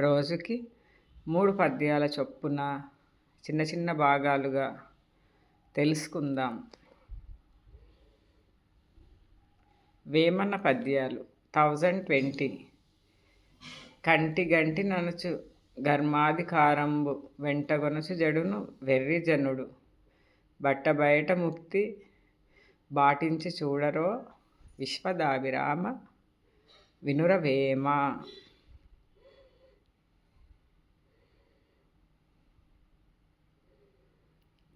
రోజుకి మూడు పద్యాల చొప్పున చిన్న చిన్న భాగాలుగా తెలుసుకుందాం. వేమన పద్యాలు థౌజండ్ ట్వంటీ. కంటి గంటి ననుచు ఘర్మాధికారంబు వెంటగొనుచు జడును వెర్రి జనుడు. బట్ట బయట ముక్తి బాటించి చూడరో విశ్వదాభిరామ వినురవేమ.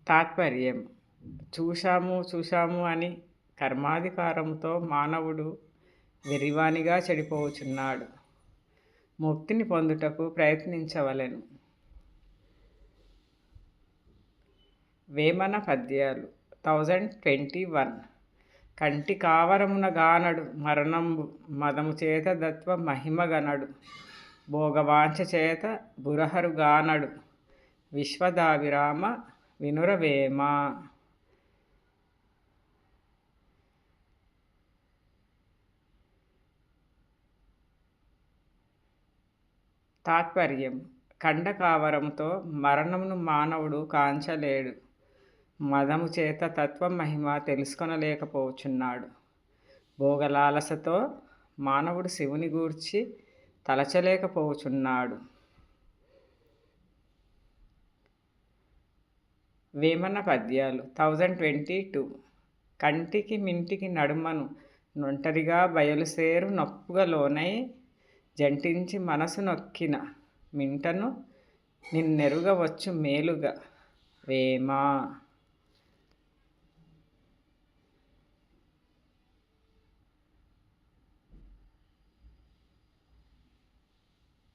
తాత్పర్యం. చూశాము చూశాము అని కర్మాధికారంతో మానవుడు వెరివానిగా చెడిపోవచున్నాడు ముక్తిని పొందుటకు ప్రయత్నించవలెను. వేమన పద్యాలు థౌజండ్ ట్వంటీ వన్. కంటి కావరమున గానడు మరణంబు మదము చేత దత్వ మహిమగనడు భోగవాంఛ చేత బురహరు గానడు. విశ్వదావిరామ వినురవేమ తాత్పర్యం. ఖండకావరంతో మరణమును మానవుడు కాంచలేడు. మదము చేత తత్వం మహిమ తెలుసుకొనలేకపోచున్నాడు. భోగలాలసతో మానవుడు శివుని గూర్చి తలచలేకపోచున్నాడు. వేమన పద్యాలు. Thousand twenty two. కంటికి మింటికి నడుమను నొంటరిగా బయలుసేరు నొప్పుగా లోనై జంటించి మనసు నొక్కిన మింటను నిన్నెరుగవచ్చు మేలుగా. వేమా.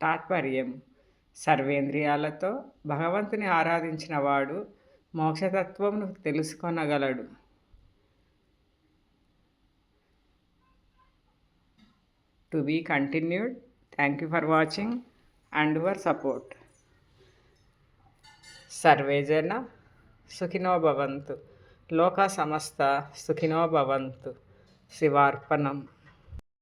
తాత్పర్యం. సర్వేంద్రియాలతో భగవంతుని ఆరాధించిన వాడు మోక్షతత్వమును తెలుసుకొనగలడు. To be continued. Thank you for watching and your support. సర్వేజన సుఖినో భవంతు. లోక సమస్త సుఖినో భవంతు. శివార్పణం.